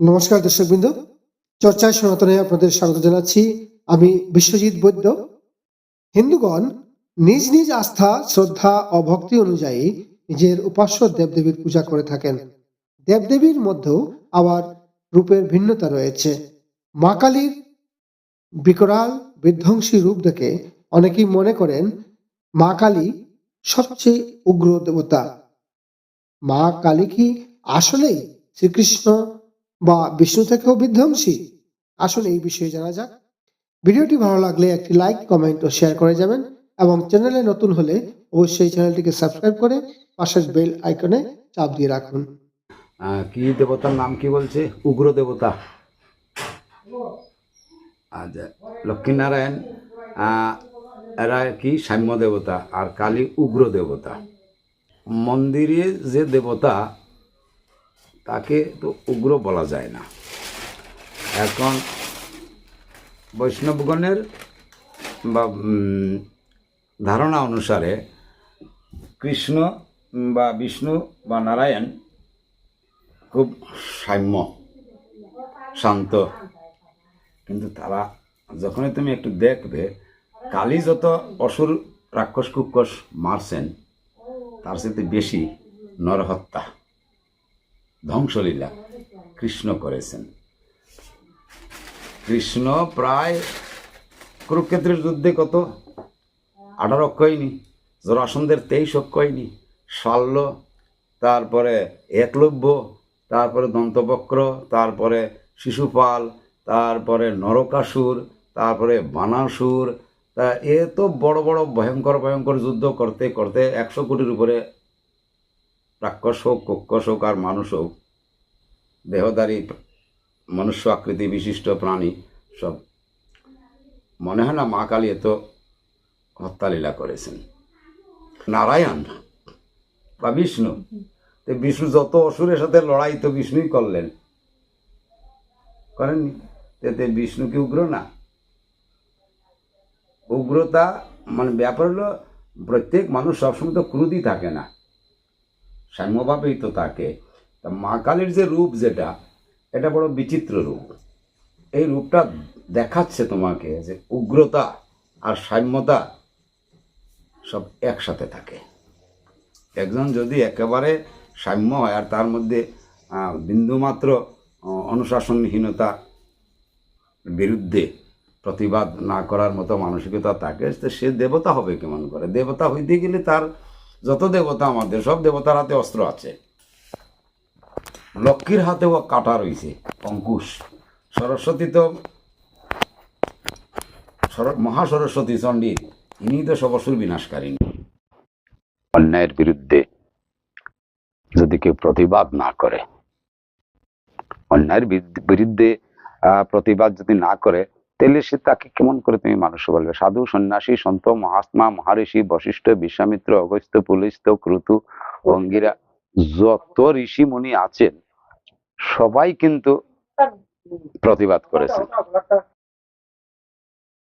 নমস্কার দর্শকবৃন্দ। চর্চায় সনাতনে আপনাদের স্বাগত জানাচ্ছি। আমি বিশ্বজিৎ বৈদ্য। হিন্দুগণ নিজ নিজ আস্থা, শ্রদ্ধা ও ভক্তি অনুযায়ী নিজের উপাস্য দেবদেবীর পূজা করে থাকেন। দেবদেবীর মধ্যেও আবার রূপের ভিন্নতা রয়েছে। মা কালীর বিকরাল বিধ্বংসী রূপ দেখে অনেকেই মনে করেন মা কালী সবচেয়ে উগ্র দেবতা। মা কালী কি আসলেই শ্রীকৃষ্ণ বা বিষ্ণু থেকেও বিধ্বংসী? আসলে এই বিষয়ে জানা যাক। ভিডিওটি ভালো লাগলে একটি লাইক, কমেন্ট ও শেয়ার করে যাবেন এবং চ্যানেলে নতুন হলে অবশ্যই চ্যানেলটিকে সাবস্ক্রাইব করে পাশের বেল আইকনে চাপ দিয়ে রাখুন। কি দেবতার নাম কি বলছে? উগ্র দেবতা। আচ্ছা লক্ষ্মীনারায়ণ এরা কি? সাম্য দেবতা আর কালী উগ্র দেবতা। মন্দিরে যে দেবতা তাকে তো উগ্র বলা যায় না। এখন বৈষ্ণবগণের বা ধারণা অনুসারে কৃষ্ণ বা বিষ্ণু বা নারায়ণ খুব সাম্য, শান্ত। কিন্তু তারা যখনই তুমি একটু দেখবে, কালী যত অসুর, রাক্ষস, কুক্ষস মারছেন, তার সাথে বেশি নরহত্যা। ধ্বংসলীলা কৃষ্ণ করেছেন। কৃষ্ণ প্রায় কুরুক্ষেত্রের যুদ্ধে কত? আঠারো অক্ষয়নি, জরাসন্ধের তেইশ অক্ষয়নি, শাল্য, তারপরে একলব্য, তারপরে দন্তবক্র, তারপরে শিশুপাল, তারপরে নরকাসুর, তারপরে বানাসুর, তা এ তো বড় বড় ভয়ঙ্কর ভয়ঙ্কর যুদ্ধ করতে করতে একশো কোটির উপরে রাক্ষস হোক কক্ষস হোক আর মানুষ হোক দেহধারী মনুষ্য আকৃতি বিশিষ্ট প্রাণী সব। মনে হয় না মা কালী এত হত্যালীলা করেছেন। নারায়ণ বা বিষ্ণু। তো বিষ্ণু যত অসুরের সাথে লড়াই তো বিষ্ণুই করলেন। করেননি? এতে বিষ্ণু কি উগ্র না? উগ্রতা মানে ব্যাপার হলো প্রত্যেক মানুষ সবসময় তো ক্রুদি থাকে না। সাম্যভাবেই তো থাকে তা মা কালীর যে রূপ যেটা, এটা বড় বিচিত্র রূপ। এই রূপটা দেখাচ্ছে তোমাকে যে উগ্রতা আর সাম্যতা সব একসাথে থাকে। একজন যদি একেবারে সাম্য হয় আর তার মধ্যে বিন্দুমাত্র অনুশাসনহীনতা বিরুদ্ধে প্রতিবাদ না করার মতো মানসিকতা থাকে, সে দেবতা হবে কেমন করে? দেবতা হইতে গেলে তার যত দেবতা আমাদের, সব দেবতার হাতে অস্ত্র আছে। লক্ষ্মীর হাতেও কাটা রয়েছে, অঙ্কুশ। সরস্বতী তো, সর- মহাসরস্বতী চণ্ডী ইনি তো সবসুর বিনাশকারিণী। অন্যায়ের বিরুদ্ধে যদি কেউ প্রতিবাদ না করে, অন্যায়ের বিরুদ্ধে- প্রতিবাদ যদি না করে তাহলে সে তাকে কেমন করে তুমি মানুষ বলবে? সাধু সন্ন্যাসী সন্ত মহাত্মা মহারিষি বশিষ্ঠ বিশ্বামিত্র অগস্ত্য পুলিস্ত ক্রুতু অঙ্গিরা যত ঋষি মুনি আছেন সবাই কিন্তু প্রতিবাদ করেছেন।